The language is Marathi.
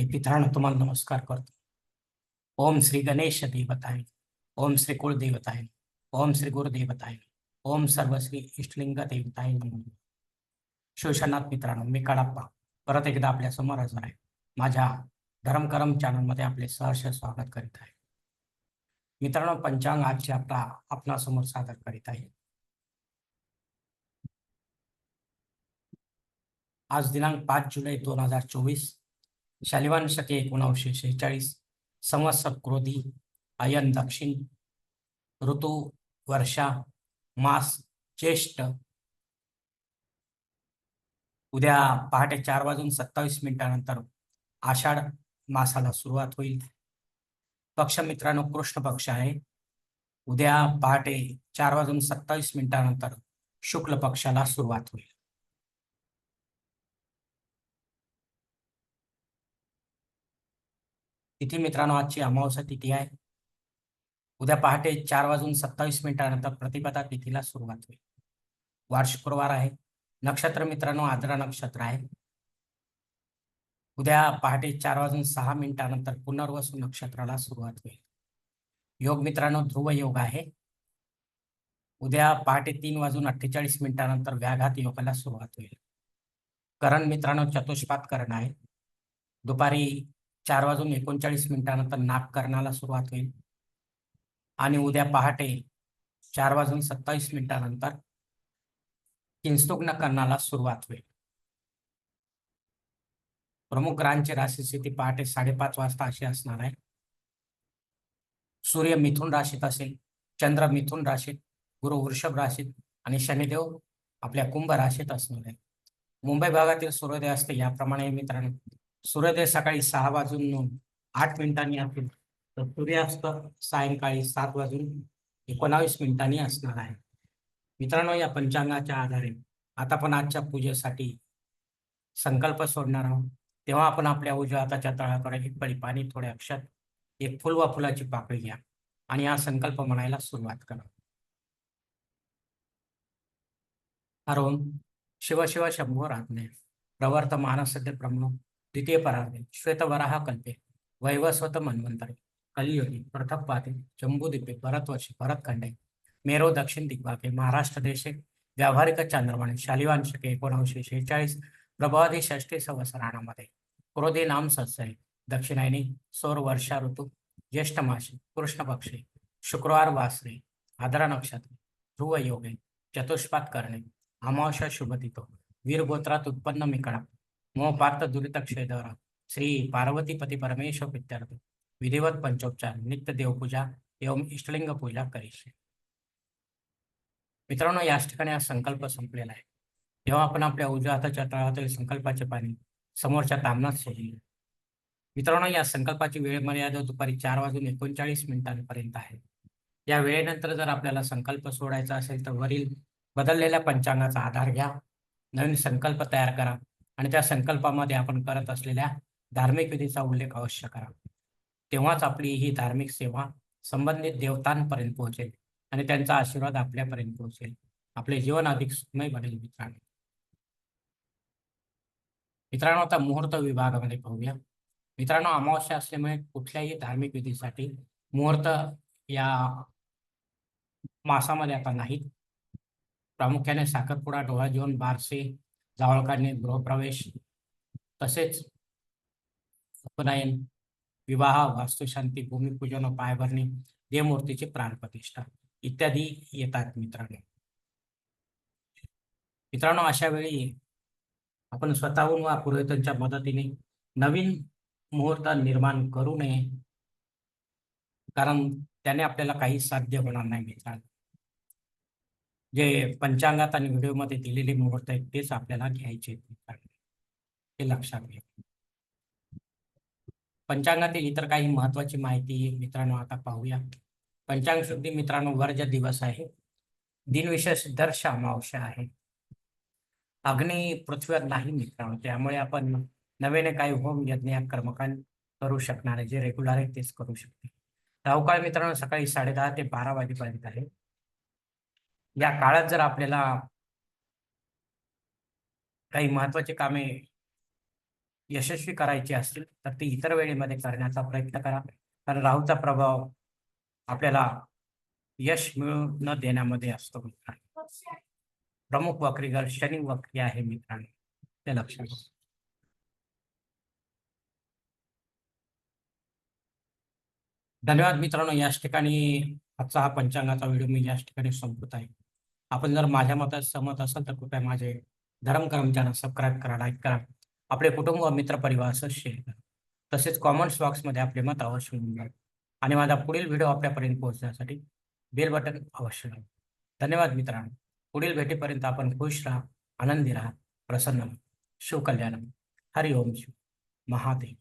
हे पितरांनो तुम्हाला नमस्कार करतो ओम श्री गणेश देवताय ओम श्री कुळदेवताय ओम श्री गुरुदेवताय ओम सर्व श्री इष्टलिंग देवताय शिवशनाथ मित्रांनो मी कडाप्पा परत एकदा आपल्या समोर हजर आहे. माझ्या धर्मकरम चॅनलमध्ये आपले सहर्ष स्वागत करीत आहे. मित्रांनो, पंचांग आजचे आपला आपणासमोर सादर करीत आहे. आज दिनांक पाच जुलै दोन हज़ार चोवीस शालिवान शके एकोणावीसशे शेहेचाळीस संवत्सर क्रोधी अयन दक्षिण ऋतू वर्षा मास ज्येष्ठ. उद्या पहाटे चार वाजून सत्तावीस मिनिटानंतर आषाढ मासाला सुरुवात होईल. पक्ष मित्रांनो कृष्ण पक्ष आहे. उद्या पहाटे चार वाजून सत्तावीस मिनिटानंतर शुक्ल पक्षाला सुरुवात होईल. तिथी मित्रांनो आजची अमावस्या तिथी आहे? उद्या पहाटे चार वाजून सत्तावीस मिनिटानंतर प्रतिपदा तिथीला सुरुवात होईल. वार शुक्रवार आहे. नक्षत्र मित्रांनो आद्रा नक्षत्र आहे. उद्या पहाटे चार वाजून सहा मिनिटानंतर पुनर्वसू नक्षत्राला सुरुवात होईल. योग मित्रांनो ध्रुव योग आहे. उद्या पहाटे तीन वाजून अठ्ठेचाळीस मिनिटानंतर व्याघात योगाला सुरुवात होईल. करण मित्रांनो चतुष्पात करण आहे. दुपारी चार वाजून एकोणचाळीस मिनिटानंतर नागकर्णाला सुरुवात होईल. आणि उद्या पहाटे चार वाजून सत्तावीस मिनिटानंतर किंस्तुग्न करणाला सुरुवात होईल. प्रमुख ग्रहांची राशी स्थिती पहाटे साडेपाच वाजता अशी असणार आहे. सूर्य मिथुन राशीत असेल चंद्र मिथुन राशीत गुरु वृषभ राशीत आणि शनिदेव आपल्या कुंभ राशीत असणार आहे मुंबई भागातील सूर्योदय असते याप्रमाणे मित्रांनो सूर्योदय सकाळी सहा वाजून आठ मिनिटांनी असेल तर सूर्यास्त सायंकाळी सात वाजून एकोणावीस मिनिटांनी असणार आहे. मित्रांनो या पंचांगाच्या आधारे आता आपण आजच्या पूजेसाठी संकल्प सोडणार आहोत. तेव्हा आपण आपल्या उजव्या हाताच्या तळाकडे एक पळी पाणी थोडे अक्षर एक फुल व फुलाची पाकळी घ्या आणि हा संकल्प म्हणायला सुरुवात करा. हरोम शिव शिव शंभो रात्ने प्रवर्त मानसद्य ब्रह्म द्वितीय परार्धे श्वेतवराह कल्पे वैवस्वत मन्वंतरे कलियुगी पृथक पाते जम्बूद्वीपे भरतवर्षी भरतखंडे मेरो दक्षिण दिग्भागे महाराष्ट्र देशे व्यावहारिक चांद्रमाने शालिवांशके एकोणीसशे शेहेचाळीस प्रभावादी षष्टी संवत्सराणामध्ये क्रोधी नाम सत्सरे दक्षिणायनी सौर वर्षा ऋतू ज्येष्ठ मासे कृष्ण पक्षी शुक्रवार वासरे आदरा नक्षत्र ध्रुव योगे चतुष्पात करणे अमावस्या शुभतितो वीरगोत्रात उत्पन्न मिकडा मोपार्थ दुरित क्षेदर श्री पार्वतीपती परमेश्वर प्रित्यर्थ विधिवत पंचोपचार। नित्य देवपूजा। एवं इष्टलिंग पूजा करीशे। मित्रांनो याच ठिकाणी हा संकल्प संपलेला आहे. जेव्हा आपण आपल्या उजव्या हाताच्या तळातील संकल्पाचे पाणी समोरच्या तामनात सोडले मित्रांनो या संकल्पाची वेळ मर्यादा दुपारी चार वाजून एकोणचाळीस मिनिटांपर्यंत आहे. या वेळेनंतर जर आपल्याला संकल्प सोडायचा असेल तर वरील बदललेल्या पंचांगाचा आधार घ्या. नवीन संकल्प तयार करा. आणि त्या संकल्पामध्ये आपण करत असलेल्या धार्मिक विधीचा उल्लेख अवश्य करा. तेव्हाच आपली ही धार्मिक सेवा संबंधित देवतांपर्यंत पोहोचेल आणि त्यांचा आशीर्वाद आपल्यापर्यंत पोहोचेल. आपले जीवन अधिक सुखमय बनेल मित्रांनो. मित्रांनो आता मुहूर्त विभागामध्ये पाहूया. मित्रांनो अमावस्या असल्यामुळे कुठल्याही धार्मिक विधीसाठी मुहूर्त या मासामध्ये आता नाहीत. प्रामुख्याने साखरपुडा डोळा जेवण बारसे जावळ गृहप्रवेश तसेच उपनयन विवाह वास्तुशांती भूमिपूजन व पायभरणी देवमूर्तीची प्राणप्रतिष्ठा इत्यादी येतात मित्रांनो. मित्रांनो अशा वेळी आपण स्वतःहून वा पुरोहितांच्या मदतीने नवीन मुहूर्त निर्माण करू नये कारण त्याने आपल्याला काही साध्य होणार नाही मित्रांनो. जे पंचांगात आणि व्हिडिओमध्ये दिलेले मुहूर्त आहेत तेच आपल्याला घ्यायचे हे लक्षात घ्या. पंचांगातील इतर काही महत्वाची माहिती मित्रांनो आता पाहूया. पंचांग शुद्धी मित्रांनो वर्ज दिवस आहे दिनविशेष दर्श अमावश्या आहे. अग्नी पृथ्वीवर नाही मित्रांनो त्यामुळे आपण नव्याने काही होम यज्ञ कर्मकांड करू शकणार आहे. जे रेग्युलर आहे तेच करू शकते. राहुकाळ मित्रांनो सकाळी साडेदहा ते बारा वाजेपर्यंत आहे. या काळात जर आपल्याला काही महत्वाची कामे यशस्वी करायची असतील तर ती इतर वेळेमध्ये करण्याचा प्रयत्न करा. कारण राहूचा प्रभाव आपल्याला यश मिळू न देण्यामध्ये असतो मित्रांनो. प्रमुख वक्रीगर शनी वक्री आहे मित्रांनो. ते लक्षात घ्या. धन्यवाद मित्रांनो. याच ठिकाणी आजचा हा पंचांगाचा व्हिडिओ मी याच ठिकाणी संपत आहे. आपण जर माझ्या मतात सहमत असाल तर कृपया माझे धर्म कर्म सबस्क्राईब करा लाईक करा. आपले कुटुंब व मित्र परिवार असं शेअर करा. तसेच कॉमेंट्स बॉक्समध्ये आपले मत अवश्य लिहून द्या आणि माझा पुढील व्हिडिओ आपल्यापर्यंत पोहोचण्यासाठी बेल बटन अवश्य दाबा धन्यवाद मित्रांनो. पुढील भेटीपर्यंत आपण खुश राहा आनंदी राहा प्रसन्न राहा. शिवकल्याण हरि ओम शिव महादेव.